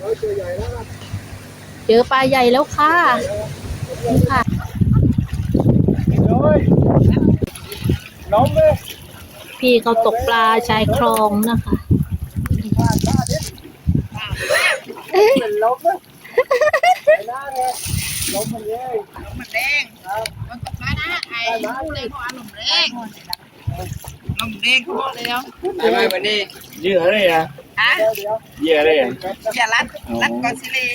เฮ้ยตัวใหญ่แล้วนะเจอปลาใหญ่แล้วค่ะนี่ค่ะพี่เขาตกปลาชายคลองนะคะ พลาดพลาดนิด เป็นล้มเลยไอ้หน้าไงล้มมันเย้ยมันแรงมันตกมานะไอ้ผู้เลยเขาอารมณ์แรงลมแรงเขาบอกแล้วไม่ไม่วันนี้เหยื่ออะไรอะฮะเดี๋ยวเดี๋ยวเหยื่ออะไรอะอย่ารัดรัดก่อนสิเลย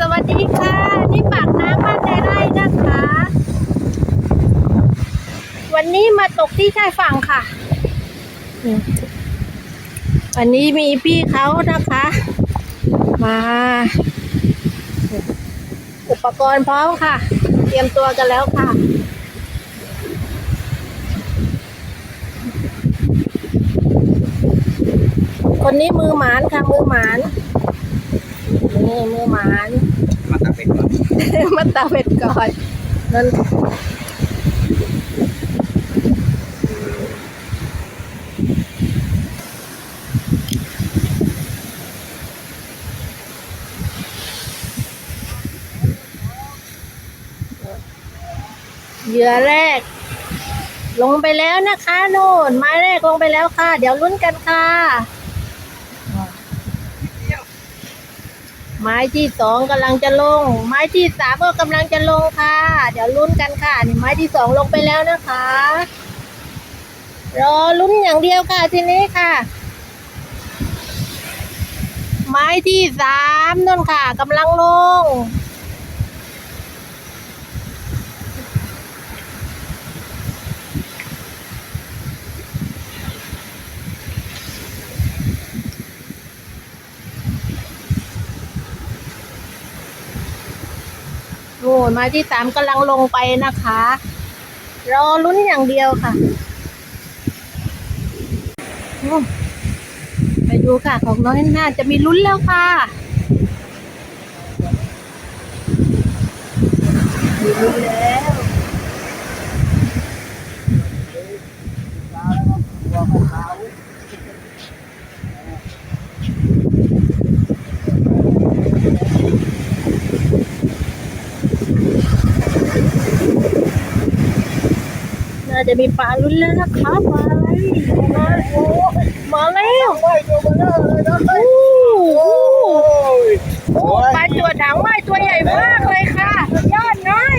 สวัสดีค่ะ นี่ปากน้ำบ้านในไร่นะคะ วันนี้มาตกที่ชายฝั่งค่ะอืม วันนี้มีพี่เขานะคะ มา อุปกรณ์พร้อมค่ะ เตรียมตัวกันแล้วค่ะคนนี้มือหมานค่ะมือหมานนี่มือหมาน มาตักเป็ดก่อน มาตาเป็ดก่อนนั่น เหยื่อแรก ลงไปแล้วนะคะโน่นไม้แรกลงไปแล้วค่ะ เดี๋ยวลุ้นกันค่ะ ไม้ที่สองกำลังจะลง ไม้ที่สามก็กำลังจะลงค่ะ เดี๋ยวลุ้นกันค่ะนี่ไม้ที่สองลงไปแล้วนะคะ รอลุ้นอย่างเดียวค่ะทีนี้ค่ะ ไม้ที่สามนั่นค่ะกำลังลง ไม้ที่สามกำลังลงไปนะคะ รอลุ้นอย่างเดียวค่ะ ไปดูค่ะของน้อยน่าจะมีลุ้นแล้วค่ะมีลุ้นแล้วน่า จะมีปลาลุ้นแล้วนะคะปลาอะไรมาโอ้มาแล้วไม่ตัวมันเลยนะโอ้โหปลาจวดถังไม้ตัวใหญ่มากเลยค่ะสุดยอดน้อย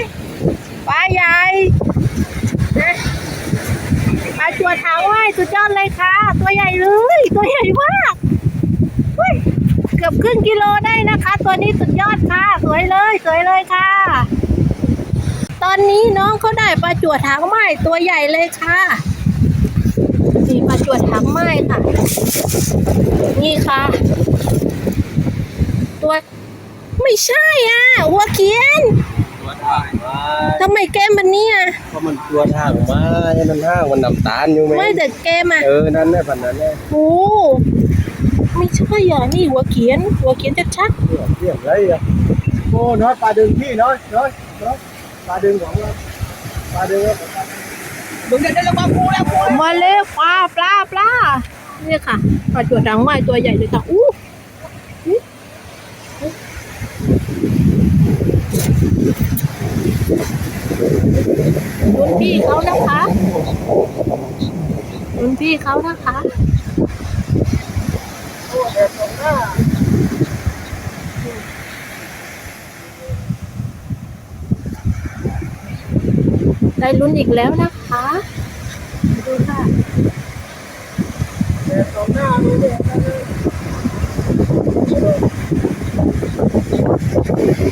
ปลาใหญ่นะปลาจวดถังไม้สุดยอดเลยค่ะ ตัวใหญ่เลย ตัวใหญ่มากเฮ้ยเกือบครึ่งกิโลได้นะคะ ตัวนี้สุดยอดค่ะ สวยเลยสวยเลยค่ะ ตอนนี้น้องเขาได้ปลาจวดถังไม้ตัวใหญ่เลยค่ะนี่ปลาจวดถังไม้ค่ะ นี่ค่ะ ตัวไม่ใช่อะหัวเขียนตัวถ่ายมาทำไมแก้มมันเนี่ยเพราะมันตัวทางมาให้มันห้างมันน้ำตาลอยู่ไหมไม่แต่แก้มอะเออนั่นแหละพันนั้นแหละโอ้ไม่ใช่อะนี่หัวเขียน หัวเขียนชัดเรียบเรียบไรอะโอ้น้อยปลาดึงพี่น้อยน้อยน้อย ปลาดึงของเราปลาดึงมึงจะได้ระวังกูแล้วกูมาเลยปลาปลาปลาเนี่ยค่ะปลาจวดดังไม้ตัวใหญ่เลยค่ะอู้อู้รุ่นพี่เขานะคะรุ่นพี่เขานะคะ ตัวเด็ดตรงหน้า ได้ลุ้นอีกแล้วนะคะดูค่ะเด็ดตรงหน้าดูเด็ดนะเลย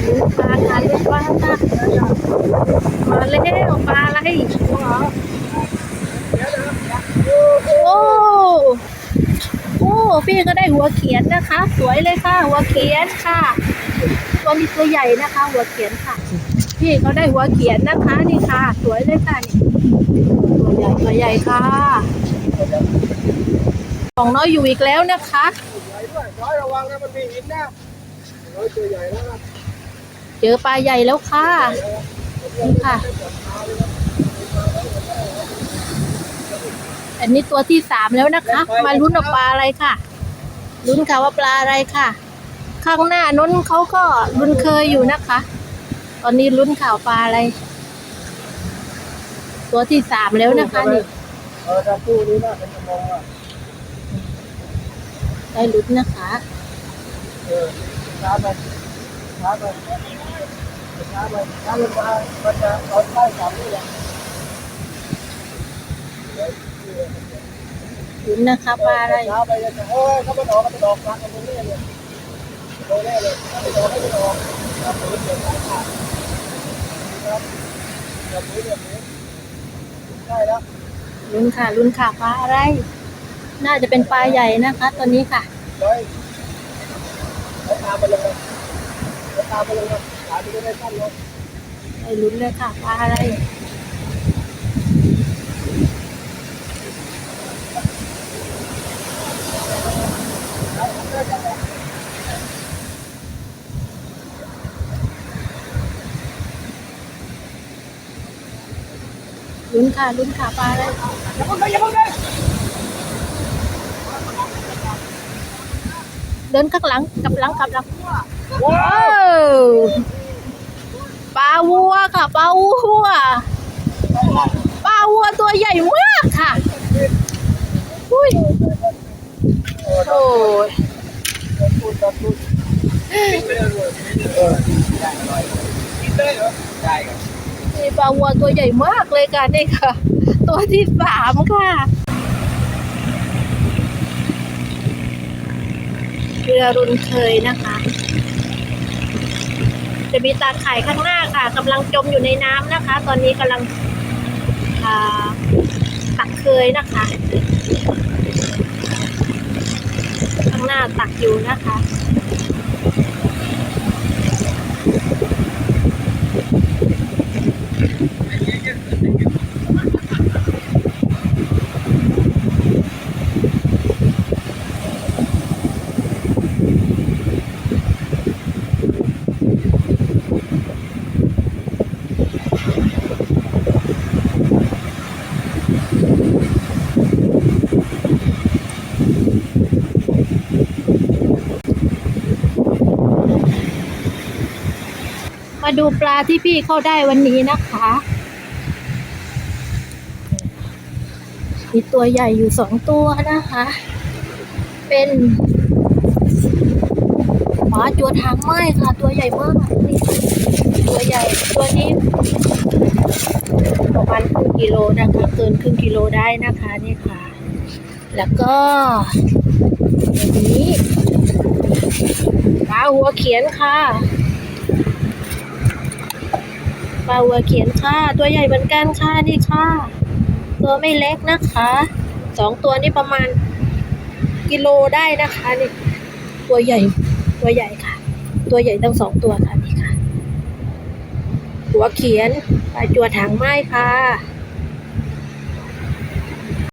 ลุ้นปลาค่ะลุ้นปลาค่ะมาแล้วปลาอะไรโอ้โอ้พี่ก็ได้หัวเขียนนะคะ สวยเลยค่ะ หัวเขียนค่ะตัวนี้ตัวใหญ่นะคะ หัวเขียนค่ะ พี่เขาได้หัวเขียนนะคะนี่ค่ะ สวยเลยค่ะนี่ตัวใหญ่ตัวใหญ่ค่ะโอ้ของน้อยอยู่อีกแล้วนะคะใหญ่ด้วยน้อยระวังนะมันมีหินนะน้อยตัวใหญ่แล้วนะเจอปลาใหญ่แล้วค่ะนี่ค่ะ อันนี้ตัวที่สามแล้วนะคะ มาลุ้นเอาปลาอะไรค่ะลุ้นค่ะว่าปลาอะไรค่ะ ข้างหน้าน้นเขาก็ลุ้นเคยอยู่นะคะ ตอนนี้ลุ้นข่าวปลาอะไร ตัวที่สามแล้วนะคะนี่เออถ้าตู้นี้น่าเป็นชั่วโมงอะได้ลุ้นนะคะ เออช้าไปช้าไปช้าไปช้าลงมามันจะเอาใต้สามนี่แหละลุ้นนะคะปลาอะไรช้าไปจะโอ้ยเขาไม่ออกเขาไม่ออกรักกันตรงนี้เลยโดนแน่เลยถ้าไม่ออกให้ไม่ออก ครับเดี๋ยวนี้เดี๋ยวนี้ใช่แล้วลุ้นค่ะลุ้นค่ะปลาอะไร น่าจะเป็นปลาใหญ่นะคะ ตอนนี้ค่ะร้อยแล้วตามไปเลยไปตามไปเลยขาดูได้สั้นลงไปลุ้นเลยค่ะปลาอะไร ลุ้นค่ะลุ้นค่ะปลาอะไรอย่าพิ่งไปอย่าพิ่งไปเดินข้างหลังกลับหลังกลับหลังว้าวปลาวัวค่ะปลาวัวปลาวัวตัวใหญ่มากค่ะอุ้ยโอ้ยได้อร่อยกินได้เหรอได้ครับ นี่ปลาวัวตัวใหญ่มากเลยค่ะนี่ค่ะ ตัวที่สามค่ะเรือรุนเคยนะคะ จะมีตาข่ายข้างหน้าค่ะกำลังจมอยู่ในน้ำนะคะ ตอนนี้กำลังตักเคยนะคะ ข้างหน้าตักอยู่นะคะ มาดูปลาที่พี่เข้าได้วันนี้นะคะ มีตัวใหญ่อยู่สองตัวนะคะ เป็นหมาจัวทางไม้ค่ะ ตัวใหญ่มาก ตัวใหญ่ ตัวนี้ ประมาณครึ่งกิโลนะคะเกินครึ่งกิโลได้นะคะนี่ค่ะ แล้วก็อันนี้ปลาหัวเขียนค่ะปลาวัวเขียนค่ะ ตัวใหญ่เหมือนกันค่ะนี่ค่ะ ตัวไม่เล็กนะคะสองตัวนี้ประมาณกิโลได้นะคะนี่ตัวใหญ่ตัวใหญ่ค่ะ ตัวใหญ่ทั้งสองตัวค่ะนี่ค่ะ หัวเขียน ปลาจัวถังไม้ค่ะ